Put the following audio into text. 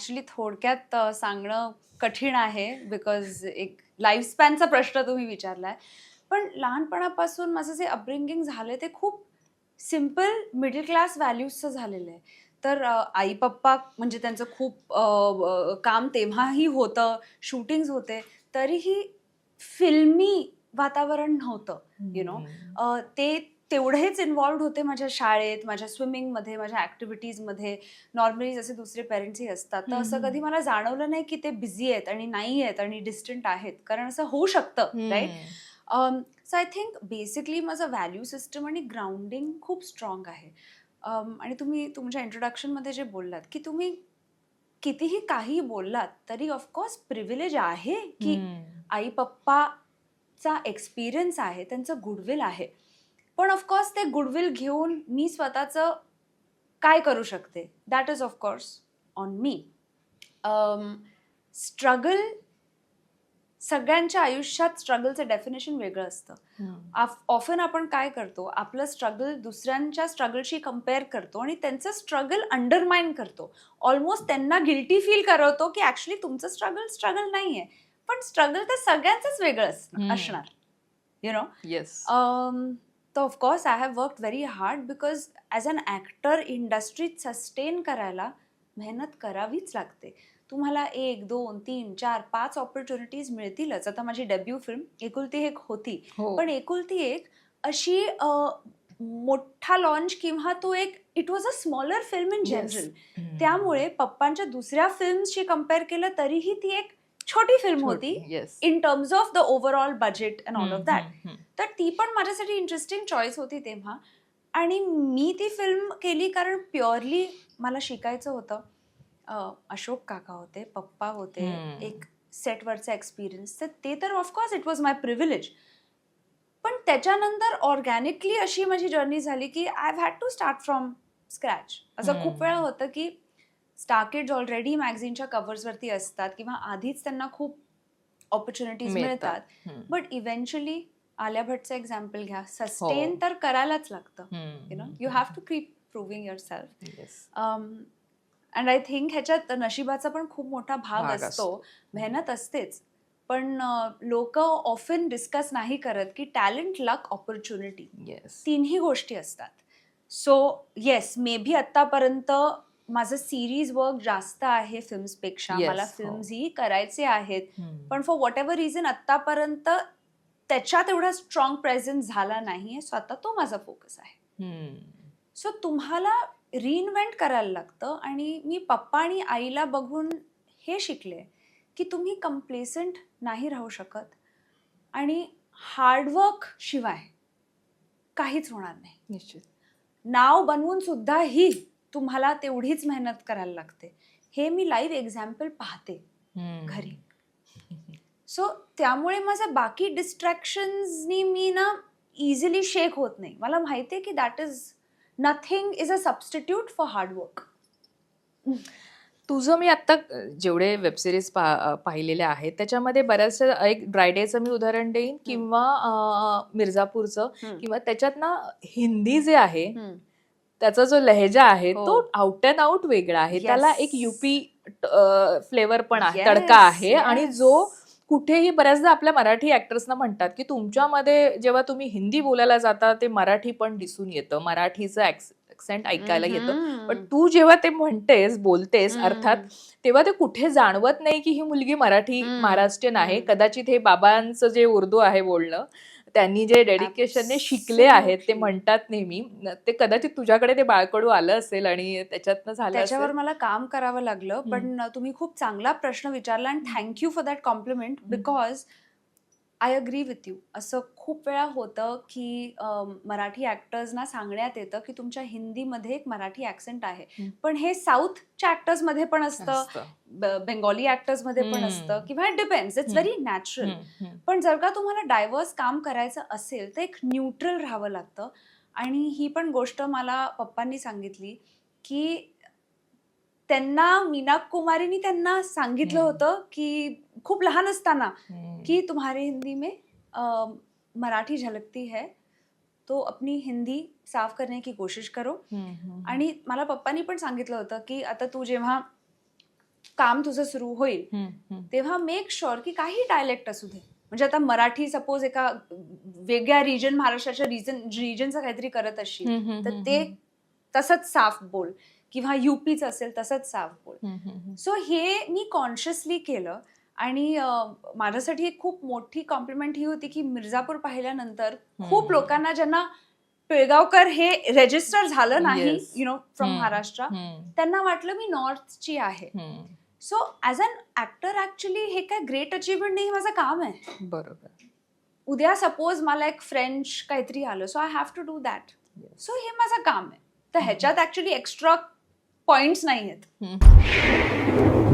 Actually थोडक्यात सांगणं कठीण आहे बिकॉज एक लाईफस्पॅनचा प्रश्न तुम्ही विचारलाय. पण लहानपणापासून माझं जे अपब्रिंगिंग झालं ते खूप सिंपल मिडल क्लास व्हॅल्यूजचं झालेलं आहे. तर आई पप्पा म्हणजे त्यांचं खूप काम तेव्हाही होतं शूटिंग्स होते तरीही फिल्मी वातावरण नव्हतं यु नो ते तेवढेच इन्वॉल्ड होते माझ्या शाळेत माझ्या स्विमिंगमध्ये माझ्या ॲक्टिव्हिटीजमध्ये नॉर्मली जसे दुसरे पेरेंट्सही असतात. तर असं. कधी मला जाणवलं नाही की ते बिझी आहेत आणि नाही आहेत आणि डिस्टंट आहेत. कारण असं होऊ शकतं right so I think basically माझं व्हॅल्यू सिस्टम आणि ग्राउंडिंग खूप स्ट्रॉंग आहे. Um, आणि तुम्ही तुमच्या इंट्रोडक्शनमध्ये जे बोललात की तुम्ही कितीही काही बोललात तरी ऑफकोर्स प्रिव्हिलेज आहे की आई पप्पाचा एक्सपिरियन्स आहे त्यांचं गुडविल आहे. पण ऑफकोर्स ते गुडविल घेऊन मी स्वतःचं काय करू शकते? That is of course on me struggle सगळ्यांच्या आयुष्यात स्ट्रगलचं डेफिनेशन वेगळं असतं. ऑफन आपण काय करतो? आपलं स्ट्रगल दुसऱ्यांच्या स्ट्रगलशी कंपेअर करतो आणि त्यांचं स्ट्रगल अंडरमाइन करतो. ऑलमोस्ट त्यांना गिल्टी फील करवतो की ॲक्च्युली तुमचं स्ट्रगल स्ट्रगल नाही आहे पण स्ट्रगल तर सगळ्यांचंच वेगळं. असणार. यु नो येस तर of course I have work very hard because as an actor इंडस्ट्रीत सस्टेन करायला मेहनत करावीच लागते. तुम्हाला एक दोन तीन चार पाच ऑपॉर्च्युनिटीज मिळतीलच. आता माझी डेब्यू फिल्म एकुलती एक होती. हो. पण एकुलती एक अशी मोठा लॉन्च किंवा तो एक it was a smaller film in. General त्यामुळे पप्पांच्या दुसऱ्या फिल्मशी कंपेअर केलं तरीही ती एक छोटी फिल्म होती in terms of the overall budget and all of that तर ती पण माझ्यासाठी इंटरेस्टिंग चॉईस होती तेव्हा. आणि मी ती फिल्म केली कारण प्युअरली मला शिकायचं होतं. अशोक काका होते पप्पा होते. एक सेटवरचा एक्सपिरियन्स तर ते तर of course it was my privilege पण त्याच्यानंतर ऑर्गॅनिकली अशी माझी जर्नी झाली की I had to start from scratch असं खूप. वेळा होतं की स्टार्केड्स ऑलरेडी मॅगझिनच्या कव्हर्सवरती असतात किंवा आधीच त्यांना खूप ऑपॉर्च्युनिटीज मिळतात. बट इव्हेंच्युअली आलिया भटचं एक्झाम्पल घ्या. सस्टेन हो. तर करायलाच लागतं. You know you have to keep proving yourself and I think ह्याच्यात नशिबाचा पण खूप मोठा भाग असतो. मेहनत असतेच. पण लोक ऑफन डिस्कस नाही करत की टॅलेंट लक ऑपॉर्च्युनिटी तीनही गोष्टी असतात. सो येस मे बी आत्तापर्यंत माझं सिरीज वर्क जास्त आहे फिल्म्सपेक्षा Yes, मला हो. फिल्म्सही करायचे आहेत. पण फॉर वॉट एव्हर रिझन आत्तापर्यंत त्याच्यात एवढा स्ट्रॉंग प्रेझेन्स झाला नाहीये. सो आता तो माझा फोकस आहे. सो तुम्हाला रिइन्व्हेंट करायला लागतं आणि मी पप्पा आणि आईला बघून हे शिकले की तुम्ही कम्प्लेसंट नाही राहू शकत आणि हार्डवर्क शिवाय काहीच होणार नाही. निश्चित. नाव बनवून सुद्धाही तुम्हाला तेवढीच मेहनत करायला लागते. हे मी लाईव्ह एक्झाम्पल पाहते घरी. सो त्यामुळे माझं बाकी डिस्ट्रॅक्शन्सनी मी ना इझिली शेक होत नाही. मला माहिती आहे की that is nothing is a substitute for hard work तुझं मी आता जेवढे वेबसिरीज पा पाहिलेल्या आहेत त्याच्यामध्ये बऱ्याचशा एक ड्रायडेचं मी उदाहरण देईन किंवा मिर्झापूरचं किंवा त्याच्यात ना हिंदी जे आहे त्याचा जो लहेजा आहे हो. तो आउट अँड आउट वेगळा आहे Yes. त्याला एक युपी फ्लेवर पण आहे Yes, तडका आहे आणि. जो कुठेही बऱ्याचदा आपल्या मराठी ऍक्टर्सना म्हणतात की तुमच्यामध्ये जेव्हा तुम्ही हिंदी बोलायला जाता ते मराठी पण दिसून येतं मराठीचं ऍक्सेंट ऐकायला येतं पण तू जेव्हा ते म्हणतेस बोलतेस अर्थात तेव्हा ते कुठे जाणवत नाही की ही मुलगी मराठी हम्म. महाराष्ट्रीयन आहे हम्म. कदाचित हे बाबांचं जे उर्दू आहे बोलणं त्यांनी जे डेडिकेशनने शिकले आहेत ते. म्हणतात नेहमी ते कदाचित तुझ्याकडे ते बाळकडू आलं असेल आणि त्याच्यातनं झालं त्याच्यावर मला काम करावं लागलं पण तुम्ही खूप चांगला प्रश्न विचारला आणि thank you for that compliment because I agree with you असं खूप वेळा होतं की मराठी ॲक्टर्सना सांगण्यात येतं की तुमच्या हिंदीमध्ये एक मराठी ॲक्सेंट आहे. पण हे साऊथच्या ॲक्टर्समध्ये पण असतं बेंगॉली ॲक्टर्समध्ये पण. असतं किंवा it depends it's. Very natural. पण जर का तुम्हाला डायव्हर्स काम करायचं असेल तर एक न्यूट्रल राहावं लागतं आणि ही पण गोष्ट मला पप्पांनी सांगितली की त्यांना मीना कुमारीनी त्यांना सांगितलं. होतं की खूप लहान असताना. कि तुम्हारे हिंदी में अ, मराठी झलकती है तो अपनी हिंदी साफ करने की कोशिश करो. आणि मला पप्पांनी पण सांगितलं होतं की आता तू जेव्हा काम तुझं सुरू होईल. तेव्हा मेक शुअर की काही डायलेक्ट असू दे म्हणजे आता मराठी सपोज एका वेगळ्या रिजन महाराष्ट्राच्या रिजन रिजनचं काहीतरी करत असशील तर ते तसंच साफ बोल किंवा युपीचं असेल तसंच हम्म. सो हे मी कॉन्शियसली केलं आणि माझ्यासाठी एक खूप मोठी कॉम्प्लिमेंट ही होती की मिर्झापूर पाहिल्यानंतर खूप. लोकांना ज्यांना पिळगावकर हे रेजिस्टर झालं नाही. You know from. महाराष्ट्र त्यांना वाटलं मी नॉर्थची आहे. So as an actor actually हे काय ग्रेट अचिव्हमेंट नाही हे माझं काम आहे बरोबर उद्या सपोज मला एक फ्रेंच काहीतरी आलं so I have to do that. So हे माझं काम आहे तर ह्याच्यात ऍक्च्युली एक्स्ट्रा पॉइंट्स नाही आहेत